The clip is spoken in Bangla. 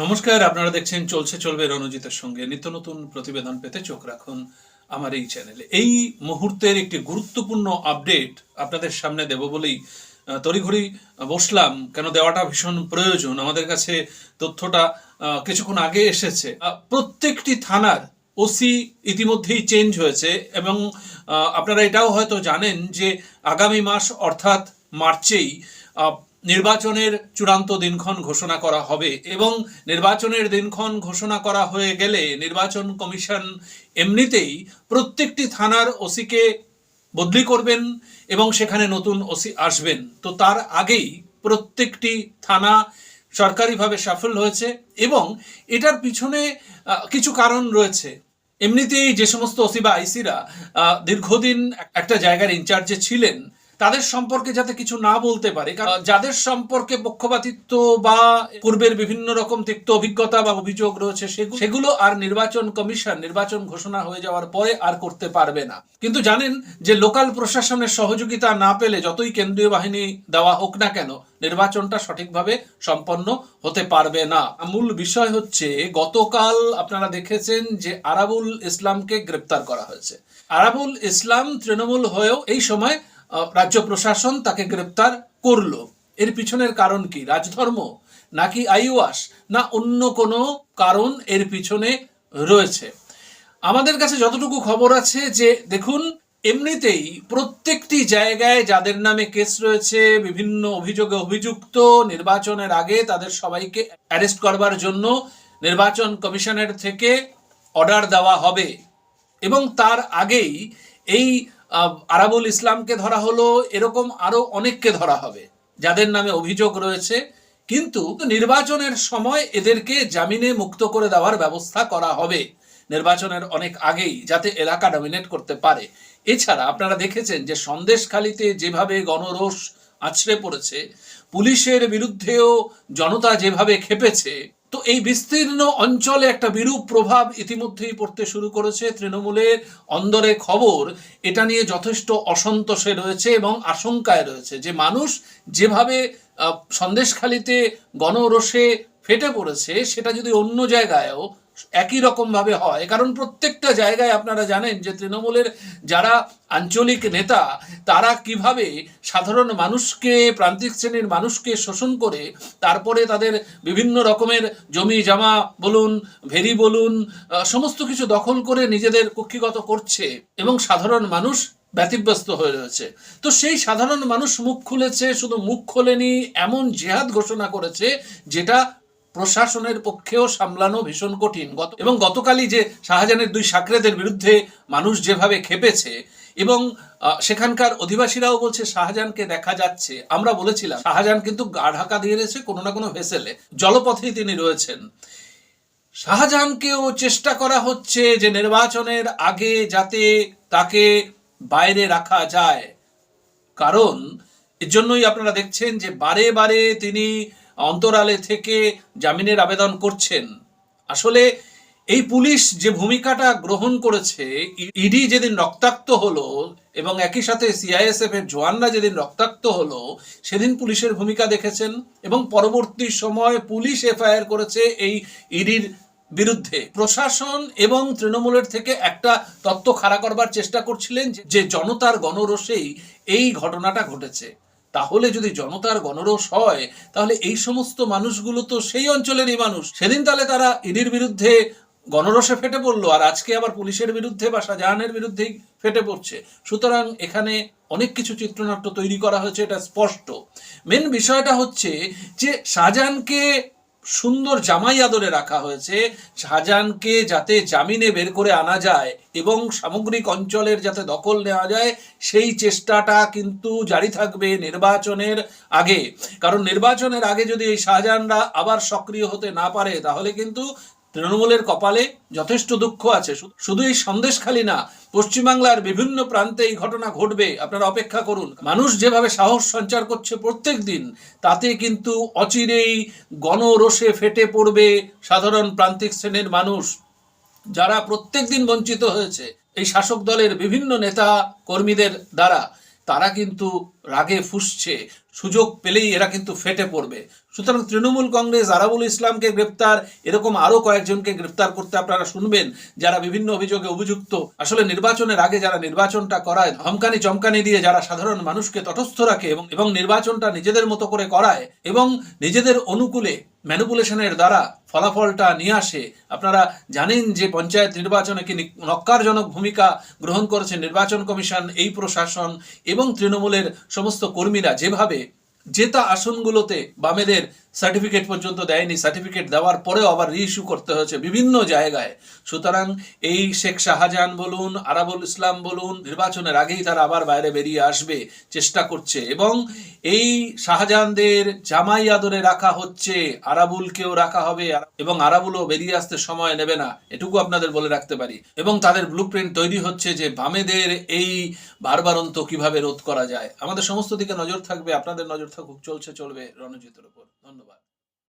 নমস্কার, আপনারা দেখছেন চলছে চলবে রণজিতের সঙ্গে। নিত্য নতুন প্রতিবেদন পেতে চোখ রাখুন আমার এই চ্যানেলে। এই মুহূর্তের একটি গুরুত্বপূর্ণ আপডেট আপনাদের সামনে দেব বলেই তড়িঘড়ি বসলাম। কেন দেওয়াটা ভীষণ প্রয়োজন? আমাদের কাছে তথ্যটা কিছুক্ষণ আগে এসেছে। প্রত্যেকটি থানার ওসি ইতিমধ্যেই চেঞ্জ হয়েছে এবং আপনারা এটাও হয়তো জানেন যে আগামী মাস, অর্থাৎ মার্চেই নির্বাচনের চূড়ান্ত দিনক্ষণ ঘোষণা করা হবে এবং নির্বাচনের দিনক্ষণ ঘোষণা করা হয়ে গেলে নির্বাচন কমিশন এমনিতেই প্রত্যেকটি থানার ওসিকে বদলি করবেন এবং সেখানে নতুন ওসি আসবেন। তো তার আগেই প্রত্যেকটি থানা সরকারিভাবে সাফল্য হয়েছে এবং এটার পিছনে কিছু কারণ রয়েছে। এমনিতেই যে সমস্ত ওসি বা আইসিরা দীর্ঘদিন একটা জায়গার ইনচার্জে ছিলেন তাদের সম্পর্কে যাতে কিছু না বলতে পারে কারণ যাদের সম্পর্কে পক্ষপাতিত্ব বা পূর্বের বিভিন্ন রকম তিক্ত অভিজ্ঞতা বা অভিযোগ রয়েছে সেগুলো আর নির্বাচন কমিশন নির্বাচন ঘোষণা হয়ে যাওয়ার পরে আর করতে পারবে না। কিন্তু জানেন যে লোকাল প্রশাসনের সহযোগিতা না পেলে যতই কেন্দ্রীয় বাহিনী দেওয়া হোক না কেন নির্বাচনটা সঠিকভাবে সম্পন্ন হতে পারবে না। মূল বিষয় হচ্ছে গতকাল আপনারা দেখেছেন যে আরাবুল ইসলামকে গ্রেপ্তার করা হয়েছে। আরাবুল ইসলাম তৃণমূল হয়েও এই সময় রাজ্য প্রশাসন তাকে গ্রেপ্তার করল। এর পিছনের কারণ কি? রাজধর্ম? নাকি আইওয়াস? না অন্য কোনো কারণ এর পিছনে রয়েছে? আমাদের কাছে যতটুকু খবর আছে যে, দেখুন, এমনিতেই প্রত্যেকটি জায়গায় যাদের নামে কেস রয়েছে, বিভিন্ন অভিযোগে অভিযুক্ত, নির্বাচনের আগে তাদের সবাইকে অ্যারেস্ট করবার জন্য নির্বাচন কমিশনের থেকে অর্ডার দেওয়া হবে। এবং তার আগেই এই আরাবুল ইসলামকে ধরা হলো, এরকম আরও অনেককে ধরা হবে, যাদের নামে অভিযোগ রয়েছে। কিন্তু নির্বাচনের সময় এদেরকে জামিনে মুক্ত করে দেওয়ার ব্যবস্থা করা হবে, নির্বাচনের অনেক আগেই, যাতে এলাকা ডমিনেট করতে পারে। এছাড়া আপনারা দেখেছেন যে সন্দেশখালিতে যেভাবে গণরোষ আছড়ে পড়েছে, পুলিশের বিরুদ্ধেও জনতা যেভাবে খেপেছে তো এই বিস্তীর্ণ অঞ্চলে একটা বিরূপ প্রভাব ইতিমধ্যেই পড়তে শুরু করেছে তৃণমূলের অন্দরে খবর। এটা নিয়ে যথেষ্ট অসন্তোষে রয়েছে এবং আশঙ্কায় রয়েছে যে মানুষ যেভাবে সন্দেশখালিতে গণরসে ফেটে পড়েছে, সেটা যদি অন্য জায়গায়ও একই রকম ভাবে হয়। কারণ প্রত্যেকটা জায়গায় আপনারা জানেন যে তৃণমূলের যারা আঞ্চলিক নেতা, তারা কীভাবে সাধারণ মানুষকে, প্রান্তিক শ্রেণির মানুষকে শোষণ করে তারপরে তাদের বিভিন্ন রকমের জমি জামা বলুন, ভেরি বলুন সমস্ত কিছু দখল করে নিজেদের কক্ষিগত করছে এবং সাধারণ মানুষ ব্যতিব্যস্ত হয়ে রয়েছে। তো সেই সাধারণ মানুষ মুখ খুলেছে, শুধু মুখ খোলেনি, এমন জেহাদ ঘোষণা করেছে যেটা প্রশাসনের পক্ষেও সামলানো ভীষণ কঠিন। গত এবং গতকালই যে শাহজাহানের দুই সাকরেদের বিরুদ্ধে মানুষ যেভাবে খেপেছে এবং সেখানকার অধিবাসীরাও বলছে শাহজাহানকে দেখা যাচ্ছে। আমরা বলেছিলাম, শাহজাহান কিন্তু গা ঢাকা দিয়ে রয়েছে কোনো না কোনো ভেসেলে, জলপথেই তিনি রয়েছেন। শাহজাহানকেও চেষ্টা করা হচ্ছে যে নির্বাচনের আগে যাতে তাকে বাইরে রাখা যায়। কারণ, এর জন্যই আপনারা দেখছেন যে বারে বারে তিনি অন্তরালে থেকে জামিনের আবেদন করছেন আসলে এই পুলিশ যে ভূমিকাটা গ্রহণ করেছে ইডি যেদিন রক্তাক্ত হলো এবং একই সাথে সিআইএসএফ এর জওয়ানরা যেদিন রক্তাক্ত হলো সেদিন পুলিশের ভূমিকা দেখেছেন এবং পরবর্তী সময় পুলিশ এফআইআর করেছে এই ইডির বিরুদ্ধে প্রশাসন এবং তৃণমূলের থেকে একটা তত্ত্ব খাড়া করবার চেষ্টা করছিলেন যে- জনতার গণরোষেই এই ঘটনাটা ঘটেছে তাহলে যদি জনতার গণরোষ হয়, তাহলে এই সমস্ত মানুষগুলো তো সেই অঞ্চলেরই মানুষ। সেদিন তাহলে তারা ইডির বিরুদ্ধে গণরোষে ফেটে পড়ল, আর আজকে আবার পুলিশের বিরুদ্ধে বা শাহজাহানের বিরুদ্ধেই ফেটে পড়ছে। সুতরাং এখানে অনেক কিছু চিত্রনাট্য তৈরি করা হয়েছে, এটা স্পষ্ট। মেন বিষয়টা হচ্ছে যে শাহজাহানকে সুন্দর জামাই আদরে রাখা হয়েছে। শাহজাহানকে যাতে জামিনে বের করে আনা যায় এবং সামগ্রিক অঞ্চলের যাতে দখল নেওয়া যায়, সেই চেষ্টাটা কিন্তু জারি থাকবে নির্বাচনের আগে। কারণ নির্বাচনের আগে যদি এই শাহজাহানরা আবার সক্রিয় হতে না পারে, তাহলে কিন্তু তৃণমূলের কপালে যথেষ্ট দুঃখ আছে। শুধু এই সন্দেশখালী না, পশ্চিমবাংলার বিভিন্ন প্রান্তে এই ঘটনা ঘটবে। আপনারা অপেক্ষা করুন। মানুষ যেভাবে সাহস সঞ্চার করছে প্রত্যেক দিন, তাতে কিন্তু অচিরেই গণরোষে ফেটে পড়বে সাধারণ প্রান্তিক শ্রেণির মানুষ। যারা প্রত্যেক দিন বঞ্চিত হয়েছে, এই শাসক দলের বিভিন্ন নেতা কর্মীদের দ্বারা, তারা কিন্তু রাগে ফুসছে। সুযোগ পেলেই এরা কিন্তু ফেটে পড়বে। সুতরাং তৃণমূল কংগ্রেস, আরাবুল ইসলামকে গ্রেপ্তার, এরকম আরও কয়েকজনকে গ্রেপ্তার করতে আপনারা শুনবেন, যারা বিভিন্ন অভিযোগে অভিযুক্ত। আসলে নির্বাচনের আগে যারা নির্বাচনটা করায়, ধমকানি চমকানি দিয়ে যারা সাধারণ মানুষকে তটস্থ রাখে এবং এবং নির্বাচনটা নিজেদের মতো করে করায় এবং নিজেদের অনুকূলে ম্যানিপুলেশনের দ্বারা ফলাফলটা নিয়ে আসে, আপনারা জানেন যে পঞ্চায়েত নির্বাচনে কি নক্কারজনক ভূমিকা গ্রহণ করেছে নির্বাচন কমিশন, এই প্রশাসন এবং তৃণমূলের সমস্ত কর্মীরা যেভাবে জেতা আসনগুলোতে বামেদের সার্টিফিকেট পর্যন্ত দেয়নি। সার্টিফিকেট দেওয়ার পরেও আবার রিইস্যু করতে হয়েছে বিভিন্ন জায়গায়। সুতরাং এই শেখ শাহজাহান বলুন, আরাবুল ইসলাম বলুন, নির্বাচনের আগেই তারা আবার বাইরে বেরিয়ে আসবে, চেষ্টা করছে। এবং এই শাহজাহানদের জামাই আদরে রাখা হচ্ছে। আরাবুলকেও রাখা হবে এবং আরাবুলও বেরিয়ে আসতে সময় নেবে না। এটুকু আপনাদের বলে রাখতে পারি। এবং তাদের ব্লুপ্রিন্ট তৈরি হচ্ছে যে বামেদের এই বারবারন্ত কীভাবে রোধ করা যায়। আমাদের সমস্ত দিকে নজর থাকবে, আপনাদের নজর থাকুক, চলছে, চলবে রণজিতের উপর। ধন্যবাদ।